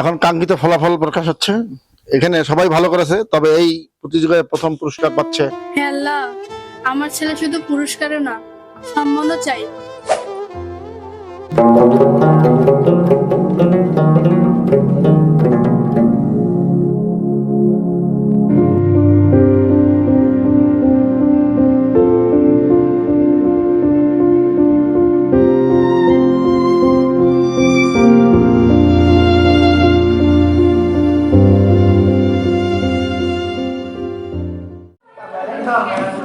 এখন কাঙ্ক্ষিত ফলাফল প্রকাশ হচ্ছে। এখানে সবাই ভালো করেছে, তবে এই প্রতিযোগিতায় প্রথম পুরস্কার পাচ্ছে। আমার ছেলে শুধু পুরস্কারও না, সম্মানও চাই। Oh.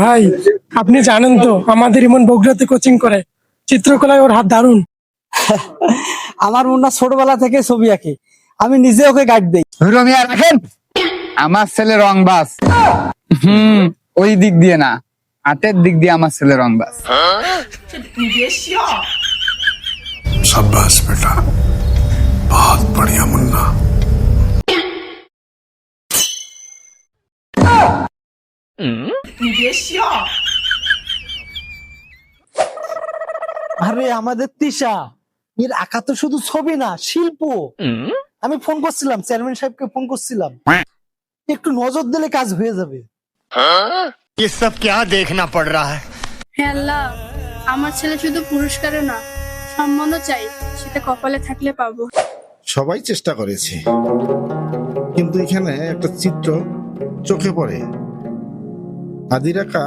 ভাই আপনি জানেন তো আমাদের ইমন বগুড়াতে কোচিং করে। চিত্রকলায় ওর হাত দারুণ আমার মুন্না ছোটবেলা থেকে ছবি আঁকে। আমি নিজে ওকে গাইড দেই। রমিয়া রাখেন। আমার ছেলে রং বাস। হুম ওই দিক দিয়ে না। হাতের দিক দিয়ে আমার ছেলে রং বাস। সাব্বাস বেটা। আরে আমাদের তিশা এর আঁকা তো শুধু ছবি না শিল্প আমি ফোন করছিলাম চেয়ারম্যান সাহেবকে ফোন করছিলাম একটু নজর দিলে কাজ হয়ে যাবে ये सब क्या देखना पड़ रहा है হে আল্লাহ আমার ছেলে শুধু পুরস্কারও না সম্মানও চাই সেটা কপালে থাকলে পাবো সবাই চেষ্টা করেছে কিন্তু এখানে একটা চিত্র চোখে পড়ে আদিরাকা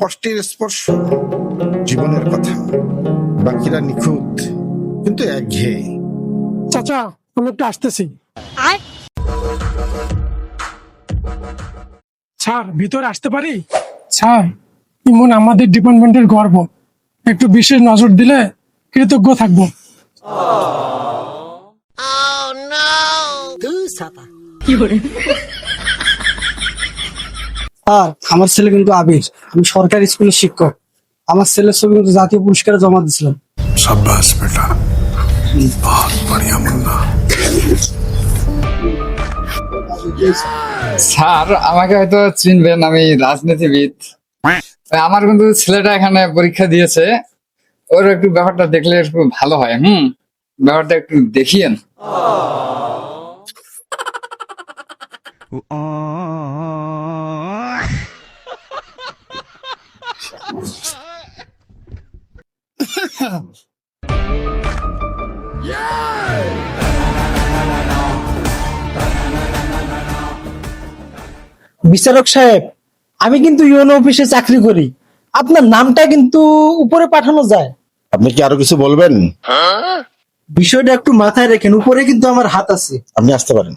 কষ্টের স্পর্শ জীবনের কথা। বাকিরা নিখুঁত কিন্তু একঘেয়ে। চাচা আমি একটু আসতেছি। স্যার ভিতরে আসতে পারি? স্যার ইমন আমাদের ডিপার্টমেন্টের গর্ব। একটু বিশেষ নজর দিলে কৃতজ্ঞ থাকব। আর আমার ছেলে কিন্তু আবির। আমি সরকারি স্কুলের শিক্ষক। আমার ছেলের ছবি কিন্তু জাতীয় পুরস্কার জমা দিয়েছিলাম। সাব্বাস বেটা। বহুত বড়িয়া মুন্না স্যার আমাকে হয়তো চিনবেন আমি রাজনীতিবিদ। আমার কিন্তু ছেলেটা এখানে পরীক্ষা দিয়েছে। ওর একটু ব্যাপারটা দেখলে একটু ভালো হয় হুম? ব্যাপারটা একটু দেখিয়েন। ও বিচারক সাহেব আমি কিন্তু ইউনো অফিসে চাকরি করি। আপনার নামটা কিন্তু উপরে পাঠানো যায়। আপনি কি আরও কিছু বলবেন? বিষয়টা একটু মাথায় রেখেন উপরে কিন্তু আমার হাত আছে। আপনি আসতে পারেন।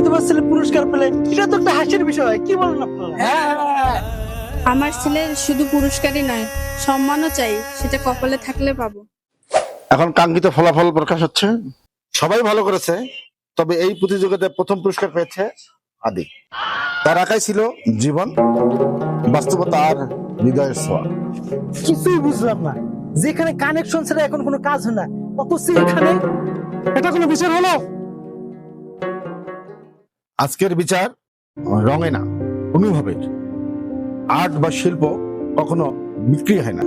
এই বিধবা ছেলে পুরস্কার পেলে এটা তো একটা হাসির বিষয় কি বলেন আপনারা? আমার ছেলের শুধু পুরস্কারই নয় সম্মানও চাই সেটা কপালে থাকলে পাবো। এখন কাঙ্ক্ষিত ফলাফল প্রকাশ হচ্ছে। সবাই ভালো করেছে তবে এই প্রতিযোগিতায় প্রথম পুরস্কার পেয়েছে আদি। তার আঁকাই ছিল জীবন বাস্তবতা আর হৃদয়ের ছোঁয়া। কিছুই বুঝলাম না যেখানে কানেকশন ছাড়া এখন কোনো কাজ হয় না অথচ এখানে এটা কোনো বিচার হলো? আজকের বিচার রঙে না অনুভবের আর্ট বা শিল্প কখনো বিক্রি হয় না।